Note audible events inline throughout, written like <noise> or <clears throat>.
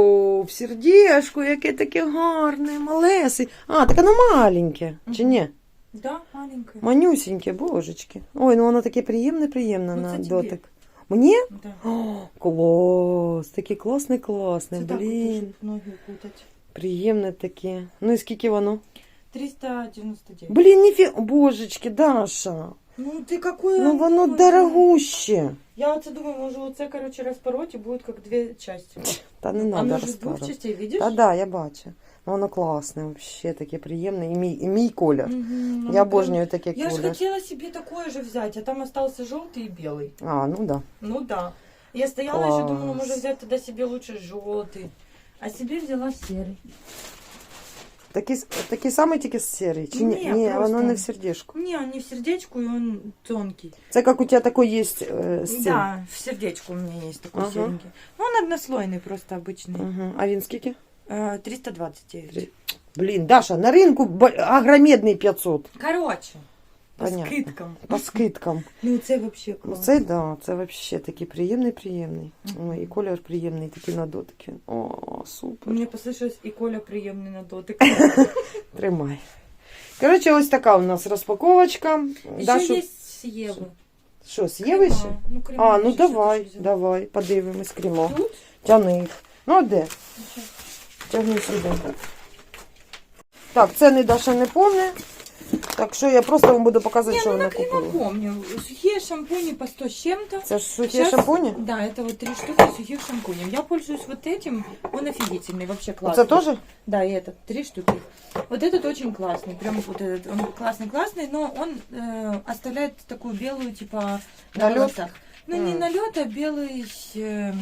О, в сердечку, яке таке гарне, малесий. А, так воно маленьке, чи ні? Да, маленькая. Манюсіньке, божечки. Ой, ну воно таке приємне, приємне Ну, на дотик. Мені? Да. О, клас, такий класний, класний, Це так блін. щоб ноги укутать. Приємне таке. Ну і скільки воно? 399. Блін, ніфі... Божечки, Даша. Ну ты какое? Ну воно дорогуще. Я оце думаю, може оце, короче, розпороть і буде як дві частини. <laughs> Та не Оно треба ж з двох розпарувати. частей, видиш? Та да, я бачу. Ну, Воно класне, вообще таке приємне. І мій, і мій колір. Мгм, ну, Я прям- обожнюю таке Я ж колір. хотела себе такое же взять, а там остался желтый и белый. А, ну да. Ну да. Я стояла Класс. еще думала, может взять тогда себе лучше желтый. А себе взяла серый. Такий, с- такий самий тільки серий. Чи ні? Ні, Ні, просто- воно не в сердечку. Не, он не в сердечку, и он тонкий. Це як у тебе такой є е, з цим. Да, в сердечку у меня есть такой Ага. серенький. Ну, он однослойный просто обычный. Угу. А він скільки? Э, 329. Три- Блін, Даша, на ринку б- агромедний 500. Короче, по Понятно. скидкам. По скидкам. <laughs> Ну, це вообще Ну, класс. Це да, це вообще такий приємний, приємний. Ой, і колір приємний, такий на дотики. О, супер. Мне послышалось, и Коля приемный на дотик. <laughs> Тримай. Коротше, ось така у нас розпаковочка. Еще Дашу, есть с Евы. що, з Єви ще? Крема. Ну, крема А, я ну ще давай, щось взяла. давай, подивимось кремо. Тут? Тяни їх. Ну, а де? Тягни сюди. Так, це не Даша не помне. Так що я просто вам буду показувати, Не, що ну вона купила. помню. Сухие шампуни по 100 с чем-то. Це ж сухі Щас- шампуні? Да, это вот три штуки сухих шампуней. Я пользуюсь вот этим. Он офигительный, вообще классный. Це теж? Да, и этот. Три штуки. Вот этот очень классный. Прям вот этот. Он классный-классный, но он э, оставляет такую белую, типа, на Налет? волосах. Ну, не М. налет, а белый... э,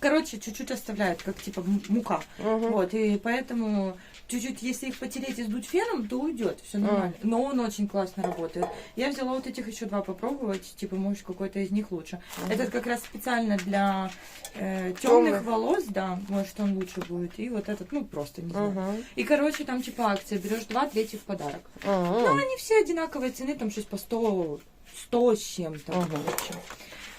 короче, чуть-чуть оставляет, как типа м- мука. Угу. Вот, и поэтому чуть-чуть, если их потереть и сдуть феном, то уйдет, все нормально. Но он очень классно работает. Я взяла вот этих еще два попробовать, типа, может, какой-то из них лучше. Этот как раз специально для э, темных волос, да, может, он лучше будет. И вот этот, ну, просто не знаю. Угу. И, короче, там типа акция, берешь два, третий в подарок. Угу. Ну, они все одинаковые цены, там что-то по 100, 100 с чем-то. Ага. короче.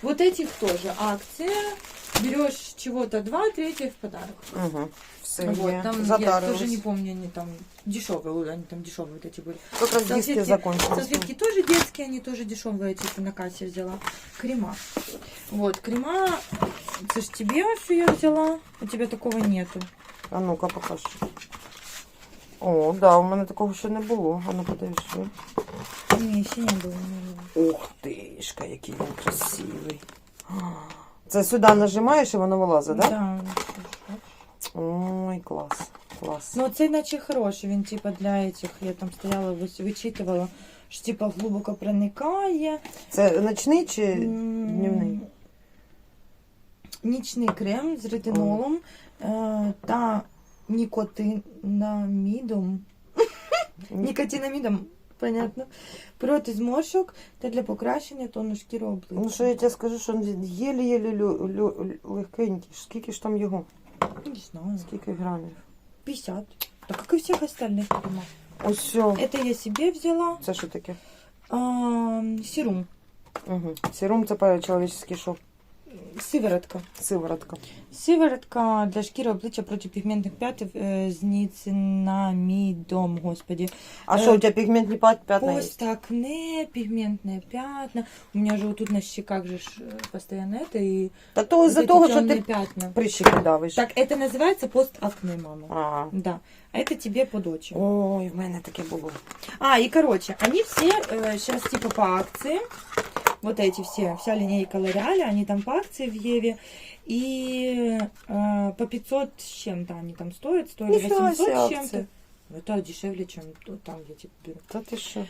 Вот этих тоже акция. Берешь чего-то два, третье в подарок. Угу. Все Вот, там я тоже не помню, они там дешевые, они там дешевые вот эти были. Как раз Салфетки- закончились. Салфетки тоже детские, они тоже дешевые, типа на кассе взяла. Крема. Вот, крема, это ж тебе все я взяла, у тебя такого нету. А ну-ка, покажи. О, да, у мене такого ще не було. А ну подивиши. Не, еще не было. не было. Ух тишка, який він красивий. А, Це сюди нажимаєш і воно вилазить, так? Да? Да. Ой, клас. Клас. Ну, це наче хороший, він типа для этих, я там стояла, вис- вичитувала, що типа глибоко проникає. Це ночний чи М, дневний? Нічний крем з ретинолом е, та нікотинамідом. Нікотинамідом, понятно. Проти зморшок та для покращення тону шкіри обличчя. Ну що я тебе скажу, що він єлі-єлі легкенький. Скільки ж там його? Не знаю. Скільки грамів? 50. Так как и всех остальных кремов. Ось все. Это я себе взяла. Це що таке? А, серум. Угу. Серум це по чоловічний шок. Сиворотка. Сиворотка. Сиворотка для шкіри обличчя проти пігментних п'ятів е, з ніцинамідом, господи. А Е, що, у тебе пігментні пят- пятна є? Постакне, пигментные пятна. У меня же вот тут на щеках же ж, э, постоянно это и Та то вот із-за эти того, що тёмные ти пятна. прищики давиш. Так, это называется постакне, мама. А. Да. А это тебе под очи. Ой, в мене таке було. А, и короче, они все сейчас типа по акции. Вот эти все, вся линейка Лореаля, они там по акции в Еве. И э, по 500 с чем-то они там стоят, стоили Нифига 800 себе с чем-то. Это дешевле, чем там, где типа беру. Та ти що?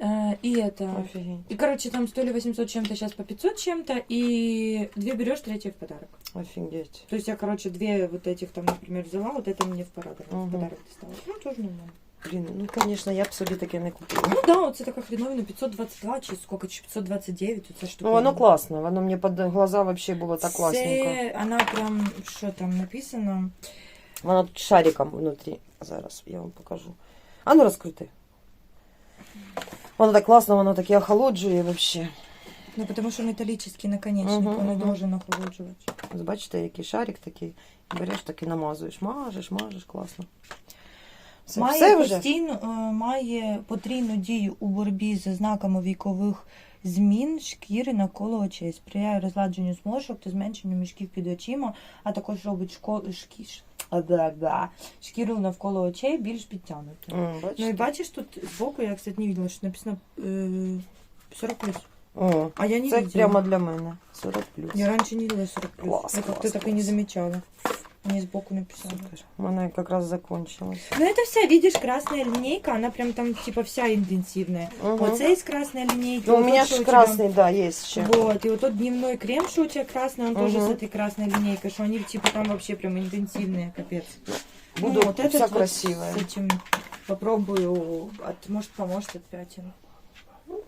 Э, и это... Офігеть. И, короче, там стоили 800 чем-то, сейчас по 500 чем-то, и две берешь, третья в подарок. Офігеть. То есть я, короче, две вот этих там, например, взяла, вот это мне в подарок, Мгм. в подарок достала. Ну, тоже нормально. Блін, ну, звісно, я б собі таке не купила. Ну да, вот это така хреновина, 522 чи сколько, чи 529, оце штука. Ну, воно класно, воно мені під глаза вообще було так класненько. Це, вона прям, що там написано? Воно тут шариком внутрі. Зараз я вам покажу. А ну розкрути. Воно так класно, воно таке охолоджує вообще. Ну, потому що металлический наконечник, Мгм, воно мгм. должен охолоджувати. Ось бачите, який шарик такий. Береш так і намазуєш. Мажеш, мажеш, класно. Все, має, все вже? постійно, е, має потрійну дію у боротьбі з знаками вікових змін шкіри навколо очей, сприяє розладженню зморшок та зменшенню мішків під очима, а також робить школу шкіш. Шкіру навколо очей більш підтягнутою. Ну і бачиш тут збоку, я, кстати, не видела, що написано е, 40 плюс. О, А я не це видела. прямо для мене. 40 плюс. Я раньше не видела 40 плюс. Класс, я как-то класс, так и не класс. замечала. Мне сбоку написали. Супер. У мене якраз закончилось. Ну это вся, видишь, красная линейка, она прям там типа вся интенсивная. Угу. Вот здесь красная линейка. Ну, у вот меня тот, что же тебя- красный, да, есть еще. Вот, и вот тот дневной крем, что у тебя красный, он тоже Мгм. с этой красной линейкой, что они типа там вообще прям интенсивные, капец. Буду Ну, вот этот вся вот красивая. С этим попробую, от, может поможет от пятен.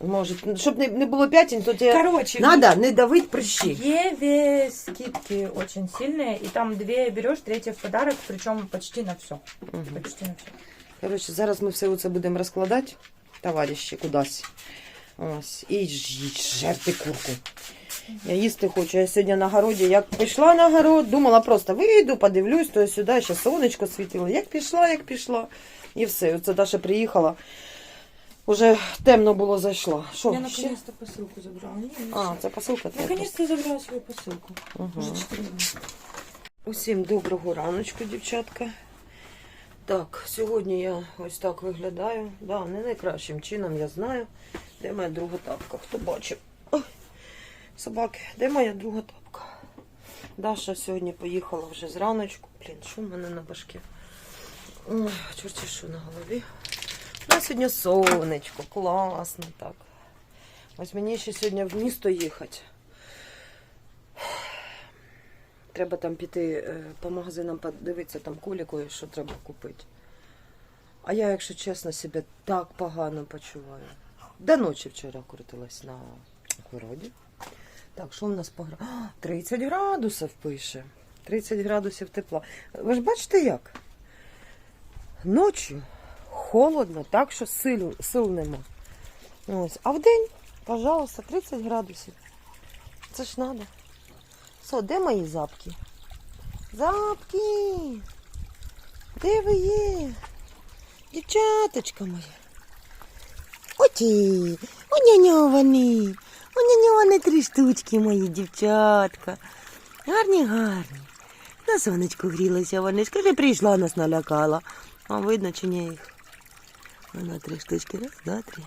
Может, щоб не, не було пятен, то тебе Короче, надо не давить прыщи. Еве скидки очень сильные, и там две берешь, третья в подарок, причем почти на все. Мгм. Почти на все. Коротше, зараз ми все це будемо розкладати, товариші, кудись. Ось. І жерти курку. Я їсти хочу. Я сьогодні на городі, як пішла на город, думала просто вийду, подивлюсь, то сюди, ще сонечко світило. Як пішла, як пішла. І все. Оце Даша приїхала. Уже темно було зайшла. Що? Я ще? наконец-то посылку забрала. Не, не А, всё. це посилка. твоя Наконец-то забрала свою посылку. Угу. Уже 4 дня. Усім доброго раночку, дівчатка. Так, сьогодні я ось так виглядаю. Да, не найкращим чином, я знаю. Де моя друга тапка? Хто бачив? Ой, собаки, де моя друга тапка? Даша сьогодні поїхала вже зраночку. Блін, що в мене на башке? Ой, чорті що на голові. У нас сьогодні сонечко, класно так. Ось мені ще сьогодні в місто їхати. Треба там піти е, по магазинам подивитися, там кулікою, що треба купити. А я, якщо чесно, себе так погано почуваю. До ночі вчора крутилась на городі. Так, що в нас по гра- 30 градусів пише. 30 градусів тепла. Ви ж бачите як? Ночі холодно, так що сил, сил нема. Ось. А вдень, пожалуйста, 30 градусів. Це ж треба. Що, де мої запки? Запки! Де ви є? Дівчаточка моя. Оті, оняньовані. Оняньовані три штучки мої, дівчатка. Гарні, гарні. На сонечку грілися вони. Скажи, прийшла, нас налякала. А видно, чи ні їх. Вона три штучки. Раз, два, три.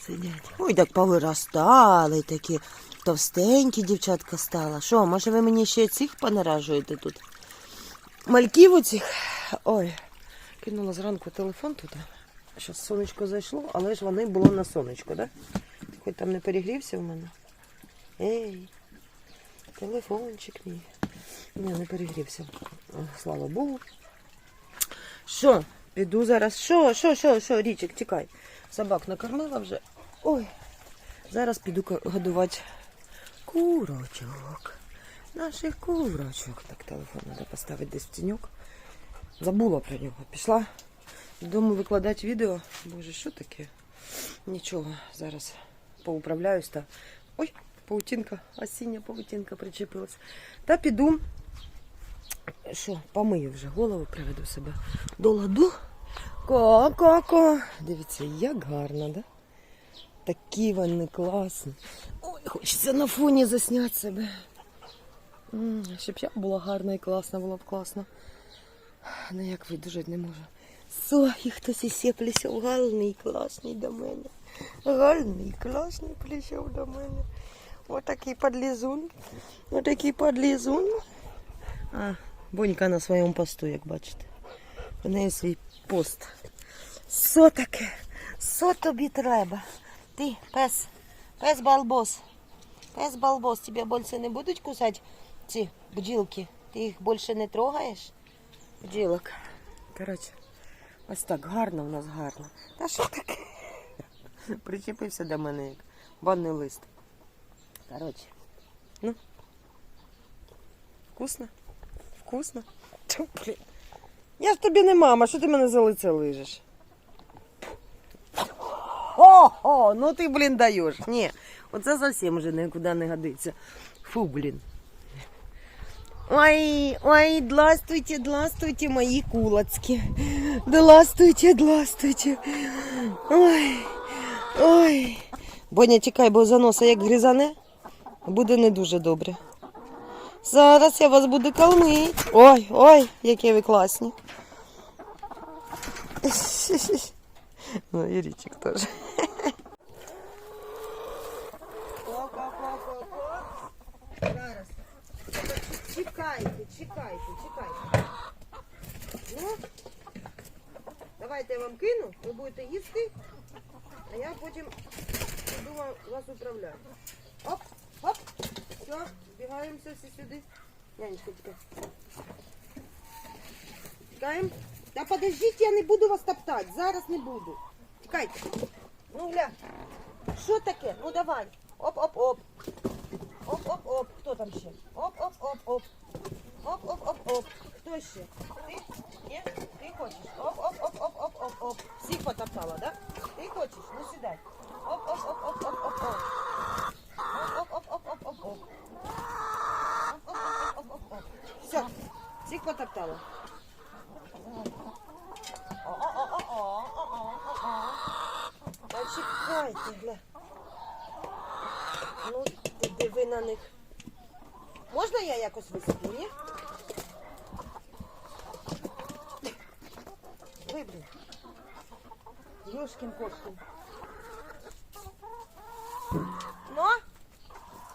Сидять. Ой, так повиростали такі. Товстенькі дівчатка стала. Що, може ви мені ще цих понаражуєте тут? Мальків оцих. Ой, кинула зранку телефон тут. Зараз сонечко зайшло, але ж вони було на сонечко? Да? Хоч там не перегрівся в мене. Ей, телефончик мій. Ні, не перегрівся. Слава Богу. Що? Піду зараз. Що, що, що, що, річик, тікай. Собак накормила вже. Ой. Зараз піду годувати курочок. Наших курочок. Так, телефон треба поставити десь в тіньок. Забула про нього. Пішла додому викладати відео. Боже, що таке? Нічого, зараз поуправляюсь та. Ой, паутинка, осіння паутинка причепилась. Та піду. Що, помию вже голову, приведу себе до ладу. Ко-ко-ко. Дивіться, як гарно, да? Такі вони класні. Ой, хочеться на фоні засняти себе. Щоб я була гарна і класна, було б класно. Ну як видужать не можу. Сохі, хтось і сіплюся, гарний класний до мене. Гарний, класний прийшов до мене. Отакий подлізун. Отакий подлізун. А, Бонька на своєму посту, як бачите. У неї свій пост. Що таке? Що тобі треба? Ти, пес, пес балбос. Пес балбос, тебе більше не будуть кусати ці бджілки? Ти їх більше не трогаєш? Бджілок. Коротше, ось так гарно в нас гарно. Та що таке? Причепився до мене як банний лист. Коротше. Ну. Вкусно? Вкусно? <laughs> Тьфу, блін. Я ж тобі не мама, що ти мене за лице лижеш? О, ну ти, блін, даєш. Ні, оце зовсім вже нікуди не годиться. Фу, блін. Ой, ой, дластуйте, дластуйте, мої кулацькі. Дластуйте, дластуйте. Ой, ой. Боня, тікай, бо за носа як гризане, буде не дуже добре. Зараз я вас буду кормити. Ой, ой, які ви класні. <laughs> Ну, і річик теж. Зараз. Чекайте, чекайте, чекайте. Ну, давайте я вам кину, ви будете їсти, а я потім буду вас управляти. Оп, все, збігаємося всі сюди. Нянечка, тікай. Тікаємо. Та подождіть, я не буду вас топтати, зараз не буду. Тікайте. Ну, гля. Що таке? Ну давай. Оп-оп-оп. Оп-оп-оп. Хто там ще? Оп-оп-оп-оп. Оп-оп-оп-оп. Хто ще? Ти? Ні? Ти хочеш? Оп-оп-оп-оп-оп-оп. Всіх потоптала, да? Ти хочеш? Ну сідай. Оп-оп-оп-оп-оп-оп. Оп-оп-оп-оп-оп-оп. Все. Всіх потоптала. Та чекайте, гля. Ну, ти диви на них. Можна я якось висиплю, ні? Виблю. Юшкін кошкін. Ну,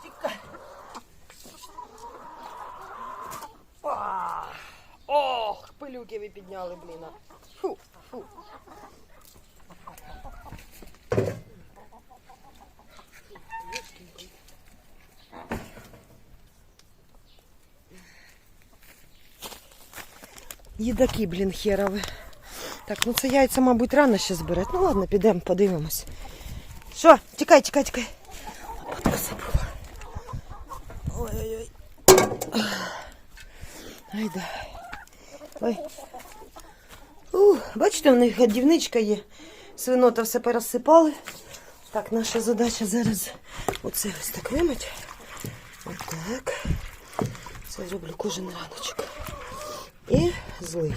тікай. А, Ох, пилюки ви підняли, блін. Фу, фу. Їдаки, блін, херові. Так, ну це яйця, мабуть, рано ще збирати. Ну ладно, підемо, подивимось. Що? Тікай, тікай, тікай. От забула. Ой-ой-ой. Айда. Ой. У, бачите, у них годівничка є. Свинота все пересипали. Так, наша задача зараз оце ось так вимити. Отак. Це зроблю кожен раночок. І злить.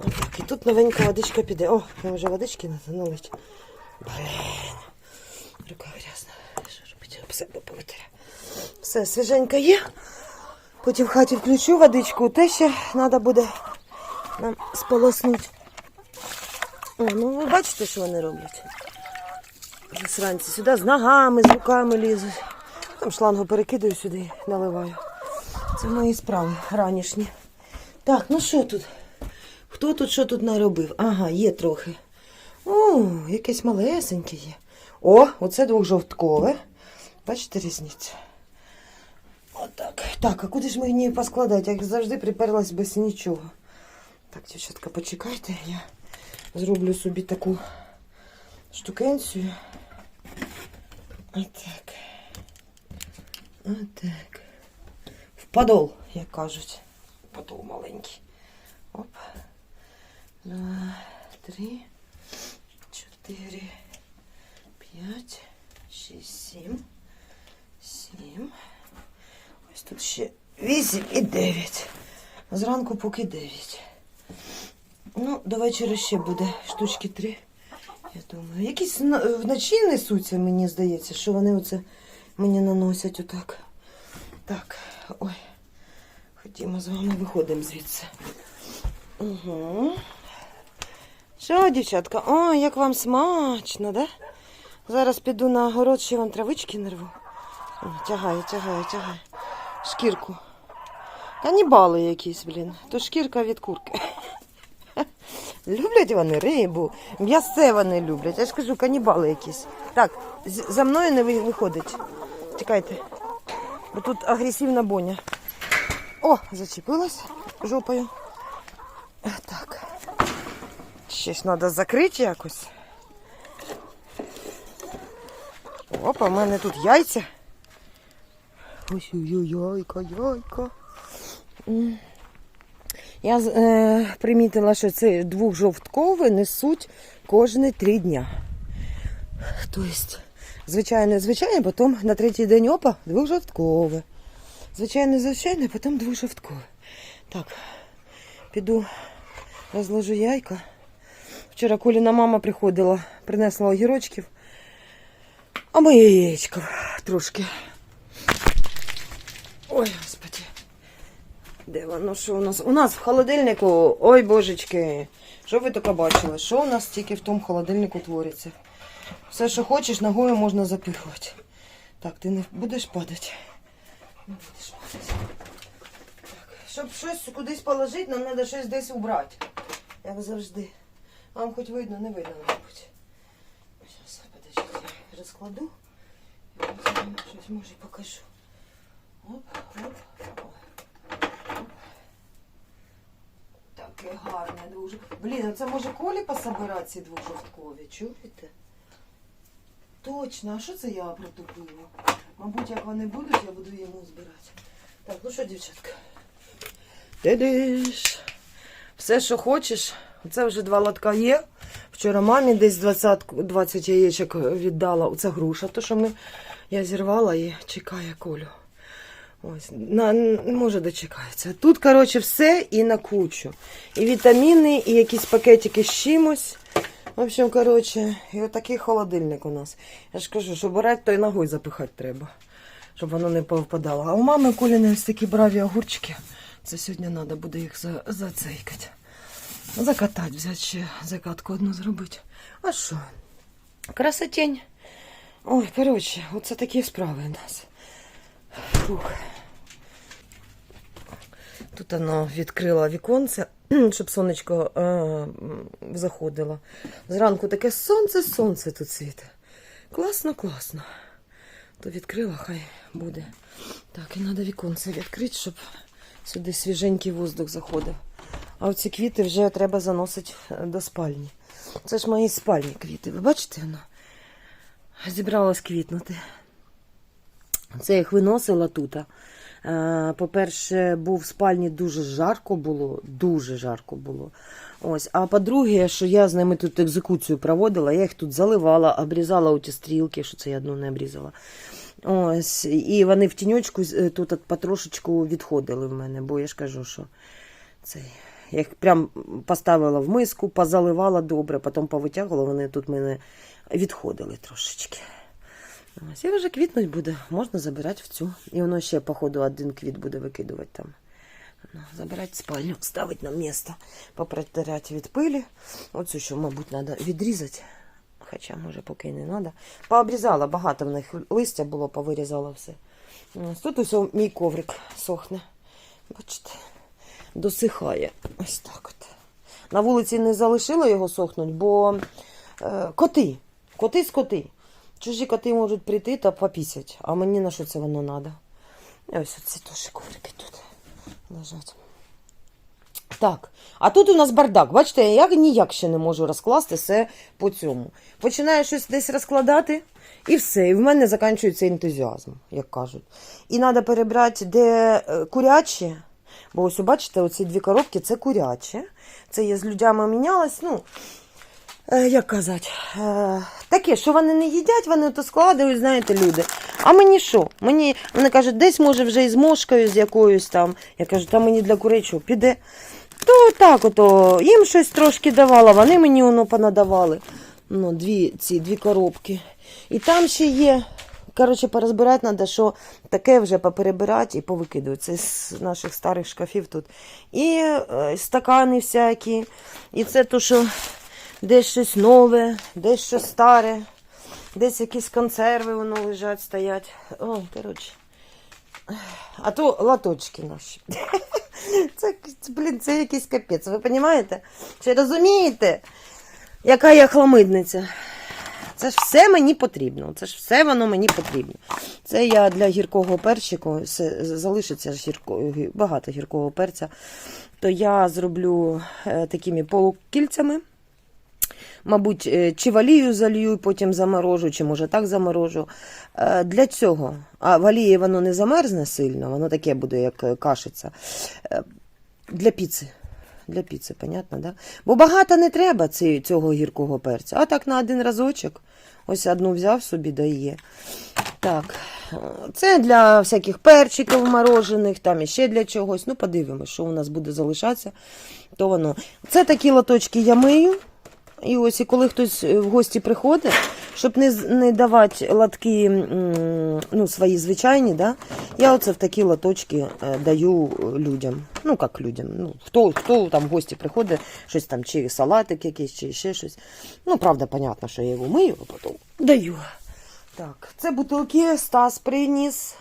Отак. І тут новенька водичка піде. О, я вже водички налить. Блін. Рука грязна. Що робити? Об себе повитиря. Все, свіженька є. Потім в хаті включу водичку. Те ще треба буде нам сполоснути. О, ну ви бачите, що вони роблять? Засранці сюди з ногами, з руками лізуть. Там шлангу перекидаю сюди, наливаю. Це мої справи ранішні. Так, ну що тут? Хто тут що тут наробив? Ага, є трохи. О, якесь малесеньке є. О, оце двохжовткове. Бачите різницю? Отак. Так, а куди ж мені її поскладати? Як завжди приперлась без нічого. Так, дівчатка, почекайте, я зроблю собі таку штукенцію. Отак. Отак. В подол, як кажуть. Подол маленький. Оп. Два, три, чотири, п'ять, шість, сім. Сім. Тут ще вісім і дев'ять. Зранку поки дев'ять. Ну, до вечора ще буде штучки три. Я думаю. Якісь вночі несуться, мені здається, що вони оце мені наносять отак. Так, ой. Ходімо з вами виходимо звідси. Угу. Що, дівчатка? О, як вам смачно, да? Зараз піду на город, ще вам травички нарву. О, Тягає, тягає, тягає. Шкірку. Канібали якісь, блін. То шкірка від курки. Люблять вони рибу, м'ясе вони люблять. Я ж кажу, канібали якісь. Так, за мною не виходить. Чекайте. Бо тут агресивна боня. О, зачепилась жопою. Так. Щось треба закрити якось. Опа, в мене тут яйця. Ось яйка, яйка. Я е, примітила, що це двохжовткове несуть кожні три дня. Тобто, звичайно, звичайно, потім на третій день опа, двохжовткове. Звичайно, звичайно, потім двожовткове. Так, піду розложу яйка. Вчора Коліна мама приходила, принесла огірочків. А моє яєчко трошки. Ой, господи. Де воно? Що у нас? У нас в холодильнику. Ой, божечки. Що ви таке бачили? Що у нас тільки в тому холодильнику твориться? Все, що хочеш, ногою можна запихувати. Так, ти не будеш падати. Не будеш падати. Так, щоб щось кудись положити, нам треба щось десь убрати. Як завжди. Вам хоч видно, не видно, мабуть. Зараз, подождіть, я розкладу. Щось може покажу. Таке гарне дуже. Блін, це може колі пособирати ці двохжовткові, чуєте? Точно, а що це я протупила? Мабуть, як вони будуть, я буду йому збирати. Так, ну що, дівчатка? Ти-диш. Все, що хочеш. Це вже два лотка є. Вчора мамі десь 20, 20 яєчок віддала. Оце груша, то що ми, я зірвала і чекає колю. Ось, на, може дочекається. Тут, коротше, все і на кучу. І вітаміни, і якісь пакетики з чимось. В общем, коротше, і отакий холодильник у нас. Я ж кажу, що брати, то й ногою запихати треба, щоб воно не повпадало. А у мами Коліни ось такі браві огурчики. Це сьогодні треба буде їх за, зацейкати. Закатати, взяти ще закатку одну зробити. А що? Красотень. Ой, коротше, оце такі справи у нас. Фух. Тут воно відкрила віконце, <clears throat> щоб сонечко е, заходило. Зранку таке сонце, сонце тут світе. Класно, класно. То відкрила, хай буде. Так, і треба віконце відкрити, щоб сюди свіженький воздух заходив. А оці квіти вже треба заносити е, до спальні. Це ж мої спальні квіти. Ви бачите, воно зібралось квітнути. Це їх виносила тут. Е, По-перше, був в спальні дуже жарко було, дуже жарко було. Ось. А по-друге, що я з ними тут екзекуцію проводила, я їх тут заливала, обрізала оті стрілки, що це я одну не обрізала. Ось. І вони в тіньочку е, тут потрошечку відходили в мене, бо я ж кажу, що цей. Я їх прям поставила в миску, позаливала добре, потім повитягувала, вони тут мене відходили трошечки. Ось, і вже квітнуть буде, можна забирати в цю. І воно ще, походу, один квіт буде викидувати там. Ну, забирати спальню, ставити на місце, попротирати від пилі. Оцю, що, мабуть, треба відрізати. Хоча, може, поки не треба. Пообрізала, багато в них листя було, повирізала все. Тут ось мій коврик сохне. Бачите, досихає. Ось так от. На вулиці не залишила його сохнуть, бо е, коти, коти з коти. Чужі коти можуть прийти та попісять, а мені на що це воно треба? Ось ці теж коврики тут лежать. Так, а тут у нас бардак. Бачите, я ніяк ще не можу розкласти все по цьому. Починаю щось десь розкладати, і все. І в мене закінчується ентузіазм, як кажуть. І треба перебрати, де е, курячі. Бо ось, бачите, оці дві коробки це курячі. Це я з людьми мінялась. Ну, як казати, е, таке, що вони не їдять, вони то складають, знаєте, люди. А мені що? Мені, вони кажуть, десь може вже із мошкою, з якоюсь там. Я кажу, та мені для курей піде. То так ото, їм щось трошки давала, вони мені воно понадавали. Ну, дві, ці дві коробки. І там ще є. Коротше, порозбирати треба, що таке вже поперебирати і повикидувати. Це з наших старих шкафів тут. І е, стакани всякі. І це то, що десь щось нове, десь щось старе, десь якісь консерви воно лежать, стоять. О, коротше. А то латочки наші. Це, <laughs> це, блін, це якийсь капець, ви розумієте? Чи розумієте, яка я хламидниця? Це ж все мені потрібно. Це ж все воно мені потрібно. Це я для гіркого перчику, все, залишиться ж гірко, багато гіркого перця, то я зроблю е, такими полукільцями. Мабуть, е, чи валію залью, і потім заморожу, чи може так заморожу. Е, Для цього, а валії воно не замерзне сильно, воно таке буде, як е, кашиця. Для піци. Для піци, понятно, да? Бо багато не треба цього гіркого перця. А так на один разочок. Ось одну взяв собі, да і є. Так, це для всяких перчиків морожених, там іще для чогось. Ну, подивимось, що у нас буде залишатися. То воно. Це такі лоточки я мию. І ось, і коли хтось е, в гості приходить, щоб не, не давати лотки м, ну, свої звичайні, да, я оце в такі лоточки е, даю людям. Ну, як людям. Ну, хто, хто там в гості приходить, щось там, чи салатик якийсь, чи ще щось. Ну, правда, понятно, що я його мию, а потім даю. Так, це бутилки Стас приніс,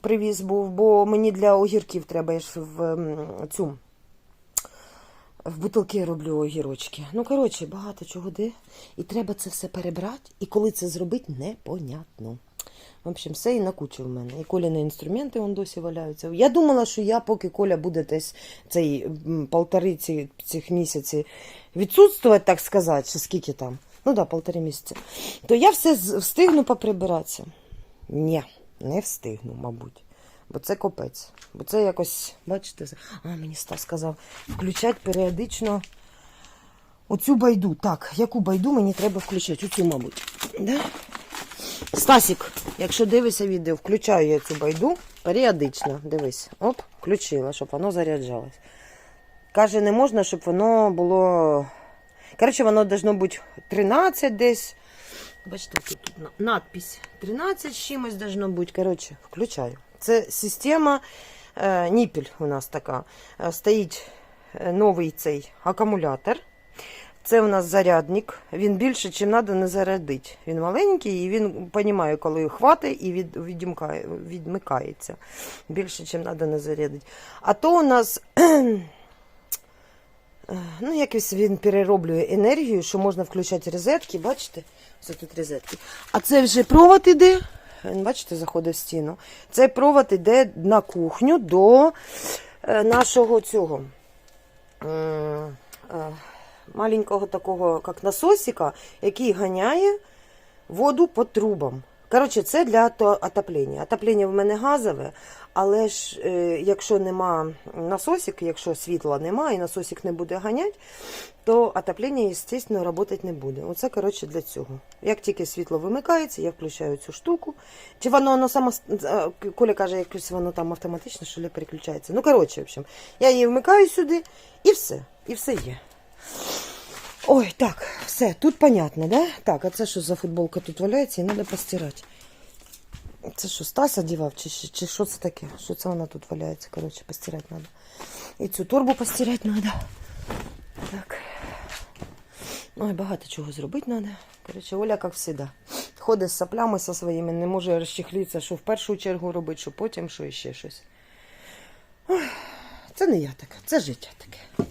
привіз був, бо мені для огірків треба ж в цю. В бутилки роблю огірочки. Ну, коротше, багато чого де. І треба це все перебрати. І коли це зробити, непонятно. В общем, все і на кучу в мене. І Коліни інструменти вон досі валяються. Я думала, що я, поки Коля буде десь цей полтори ці, цих місяці відсутствувати, так сказати, чи скільки там. Ну да, полтори місяці. То я все встигну поприбиратися. Ні, не встигну, мабуть. Бо це копець. Бо це якось, бачите, а мені Стас сказав, включати періодично оцю байду. Так, яку байду мені треба включати? Оцю, мабуть. Да? Стасік, якщо дивишся відео, включаю я цю байду періодично. Дивись, оп, включила, щоб воно заряджалось. Каже, не можна, щоб воно було. Коротше, воно должно бути 13 десь. Бачите, тут, тут надпись 13 чимось должно бути. Коротше, включаю. Це система е, ніпель у нас така. Е, стоїть е, новий цей акумулятор. Це у нас зарядник. Він більше, чим треба, не зарядить. Він маленький і він розуміє, коли хватить і від, відімкає, відмикається. Більше, чим треба, не зарядить. А то у нас. <clears throat> Е, Ну, якось він перероблює енергію, що можна включати розетки, бачите? Ось тут розетки. А це вже провод іде. Він, бачите, заходить в стіну. Цей провод йде на кухню до е, нашого цього е, маленького такого, як насосика, який ганяє воду по трубам. Коротше, це для отоплення. Отоплення в мене газове, але ж е, якщо нема насосик, якщо світла нема і насосик не буде ганяти, то отоплення, звісно, працювати не буде. Оце, коротше, для цього. Як тільки світло вимикається, я включаю цю штуку. Чи воно, воно само, е, Коля каже, якось воно там автоматично що ли переключається. Ну, коротше, в общем, я її вмикаю сюди і все. І все є. Ой, так, все, тут понятно, да? Так, а це що за футболка тут валяється і треба постирати. Це що, Стас одівав, чи, чи, що це таке? Що це вона тут валяється? Коротше, постирати треба. І цю торбу постирати треба. Так. Ой, багато чого зробити треба. Коротше, Оля, як завжди. Ходить з саплями зі своїми, не може розчехлитися, що в першу чергу робити, що потім, що іще щось. Ой, це не я така, це життя таке.